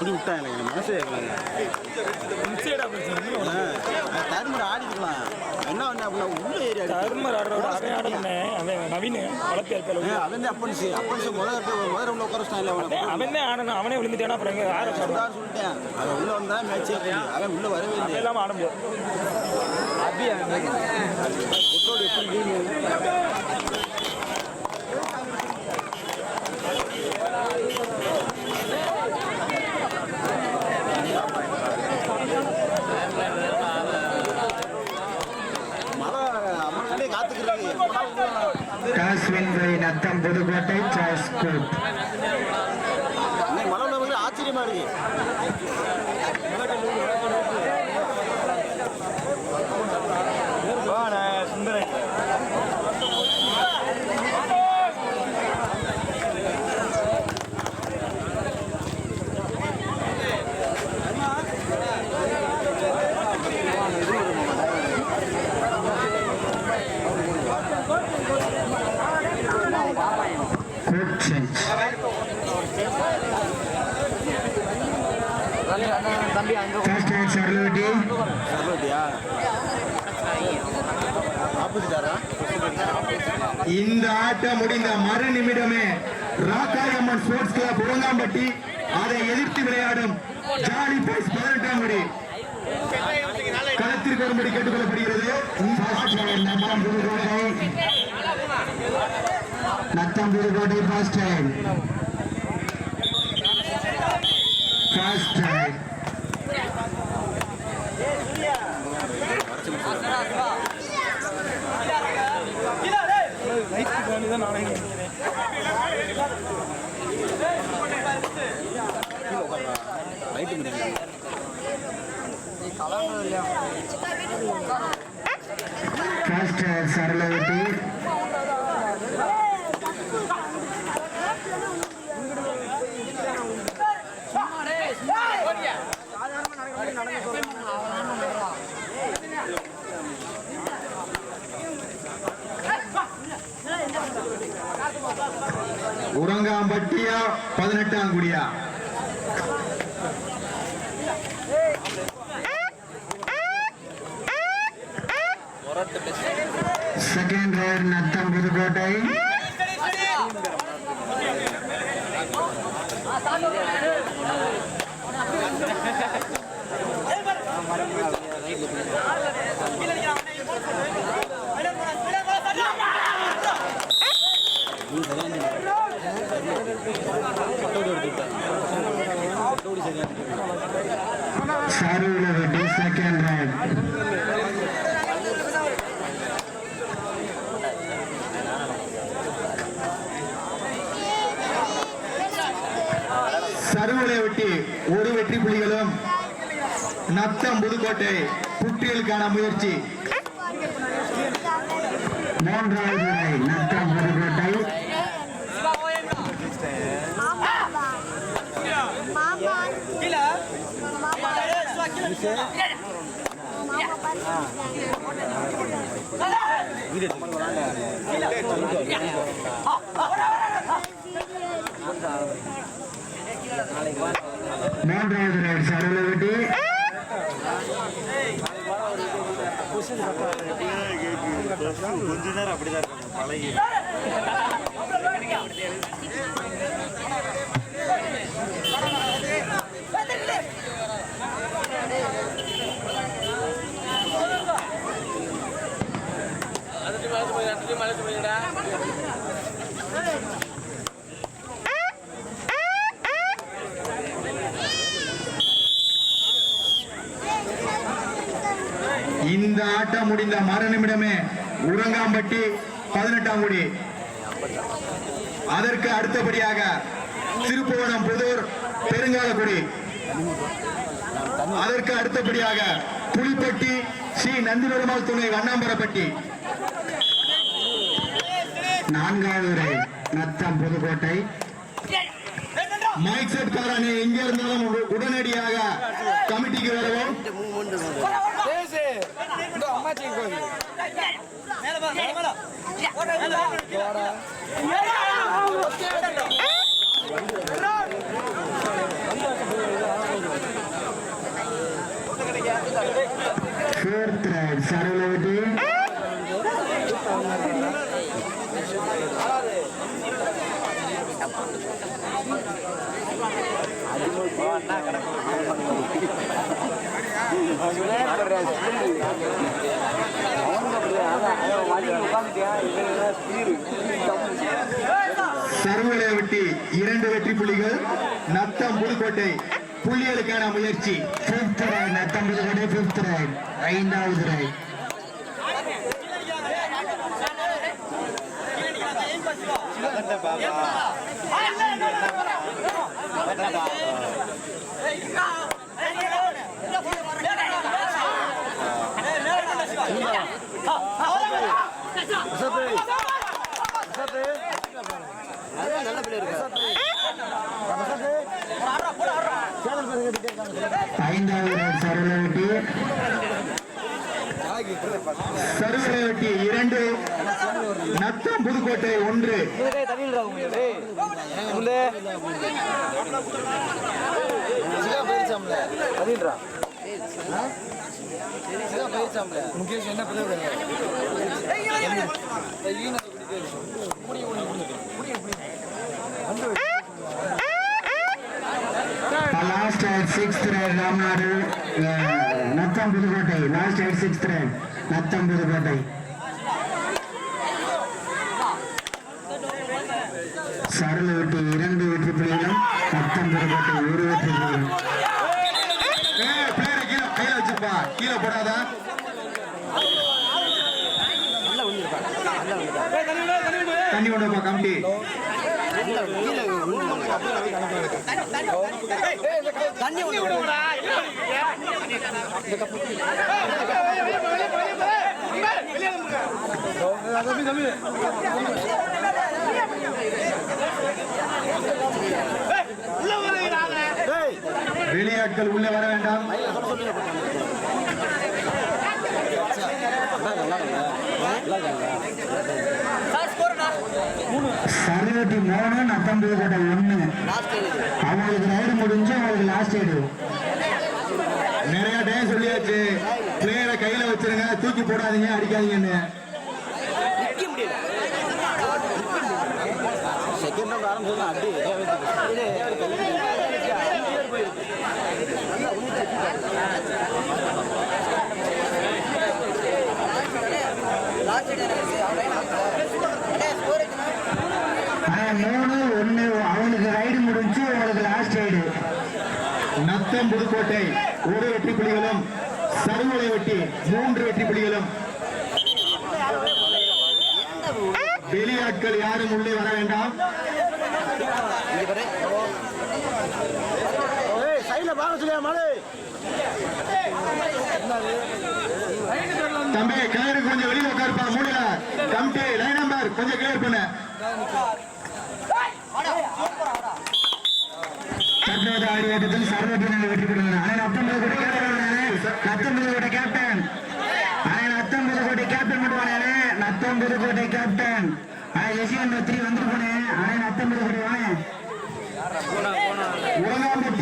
அப்படி விட்டாங்க எனக்கு மனசே தருமர் ஆடிக்கலாம். என்ன பண்ண அப்படின்னா உள்ள ஏரியா தர்மர் அவன் நவீன் வளர்த்தியார் பேர் அவன் தான் அப்பன்ஸ் அப்பன்ஸ் முதல் முதல் ரவுண்ட்ல உட்கார வச்சிட்டாங்க அவனை அவன் தான் ஆடணும் அவனே விழுந்துட்டானா அப்புறம் ஆட சொல்லிட்டேன். அவன் உள்ள வந்தா மேட்சே அவன் உள்ள வரவே இல்லை இல்லாம ஆட முடியாது. கொட்டோடு எப்படி game? மழை அம்மனே காத்துக்கிறது எப்படா உள்ள toss win by Natham Pudukkottai choice court இன்னைக்கு மழை உள்ளவங்க ஆச்சரியமா இருக்கு கோட் சேஞ்ச் ஃபர்ஸ்ட் ரைட் சர்லூட்டி சர்வட்டியா ஆப்போசிட்டாரா இந்த ஆட்டம் முடிந்த மறு நிமிடமே ராக்காயம்மன் ஸ்போர்ட்ஸ் கிளப் உரங்காம்பட்டி அதை எதிர்த்து விளையாடும் ஜாலி பாய்ஸ் பதினெட்டாம் படி களத்திற்கு வரும்படி கேட்டுக்கொள்ளப்படுகிறது. Natham Pudukkottai. Natham Pudukkottai first time first time தான் நானே முடியல ஃபர்ஸ்ட் சரளவதி குடியா பதினெட்டாம் குடியா second raid Natham Pudukkottai Thank you. கொட்டோடு சரியான சருளவதி செகண்ட் சருவலை ஒட்டி ஒரு வெற்றி புலிகளும் நத்தம் புதுக்கோட்டை புற்றியலுக்கான முயற்சி. மூன்றாவது நத்தம் புதுக்கோட்டை. வீடு மூன்றாவது ரைட் சருளை ஒட்டி கொஞ்ச நேரம் அப்படிதான் இந்த ஆட்டம் முடிந்த மறு நிமிடமே உரங்காம்பட்டி பதினெட்டாம் குடி. அதற்கு அடுத்தபடியாக திருப்புவனம் புதூர் பெருங்காலக்குடி. அதற்கு அடுத்தபடியாக புலிப்பட்டி ஸ்ரீ நந்திபெருமாள் துணை வண்ணாம்பரப்பட்டி. நான்காவது ரை நத்தம் புதுக்கோட்டை. மைக் செட் காரணி எங்க இருந்தாலும் உட- உடனடியாக கமிட்டிக்கு வரவும். மேல சரவல வெட்டி சர்வலை வெட்டி இரண்டு வெற்றி புள்ளிகள் நத்தம் புதுக்கோட்டை புள்ளிகளுக்கான முயற்சி. Fifth raid Natham Pudukkottai fifth raid ஐந்தாவது ரைட் ஐந்தாவது ரைட் சர்வலை வெட்டி சர்வலை வெட்டி இரண்டு. நத்தம் புதுக்கோட்டை ஒன்று. Last raid sixth raid Ramnad Natham Pudukkottai last eight sixth raid Natham Pudukkottai சரள வெட்டி இரண்டு வெற்றி புள்ளிகளும் நத்தம் புதுக்கோட்டை ஒரு வெற்றி புள்ளிகளும் கீழே player கீழே போடாதா. தண்ணி கீழே கம்பி. தண்ணி கொண்டு போ வெளியாட்கள் உள்ளே வர வேண்டாம். சரவட்டி மூணு நத்தம்பது கோட்டை ஒண்ணு. அவங்களுக்கு ரைடு முடிஞ்சு அவங்களுக்கு லாஸ்ட் ரைடு நிறைய டைம் சொல்லியாச்சு. பிளேயரை கையில வச்சிருங்க தூக்கி போடாதீங்க அடிக்காதீங்கன்னு. செகண்ட் மூணு ஒண்ணு அவங்களுக்கு ரைடு முடிஞ்சு அவங்களுக்கு லாஸ்ட் ரைடு நத்தம் புதுக்கோட்டை ஒரு வெற்றி புலிகளும் சருமலை வெட்டி மூன்று வெற்றி புலிகளும். வெளியாட்கள் யாரும் உள்ளே வர வேண்டாம். தம்பி கிளறு கொஞ்சம் வெளியில உட்காருப்பா மூடல கமிட்டி லைன் நம்பர் கொஞ்சம் கிளியர் பண்ண. தற்போது ஆடி ஓட்டத்தில் சர்வத்தினர் வெற்றி பெறுகிறார் ஆனால் பத்தொன்பது கோடி கேப்டன் பத்தொன்பது கோடி கேப்டன் ஆனால் பத்தொன்பது கோடி கேப்டன் மட்டும் வானே கோடி கேப்டன் ஆனால் எசியன் த்ரீ வந்துட்டு போனேன் ஆனால் பத்தொன்பது கோடி வானே உலகாம்பட்டி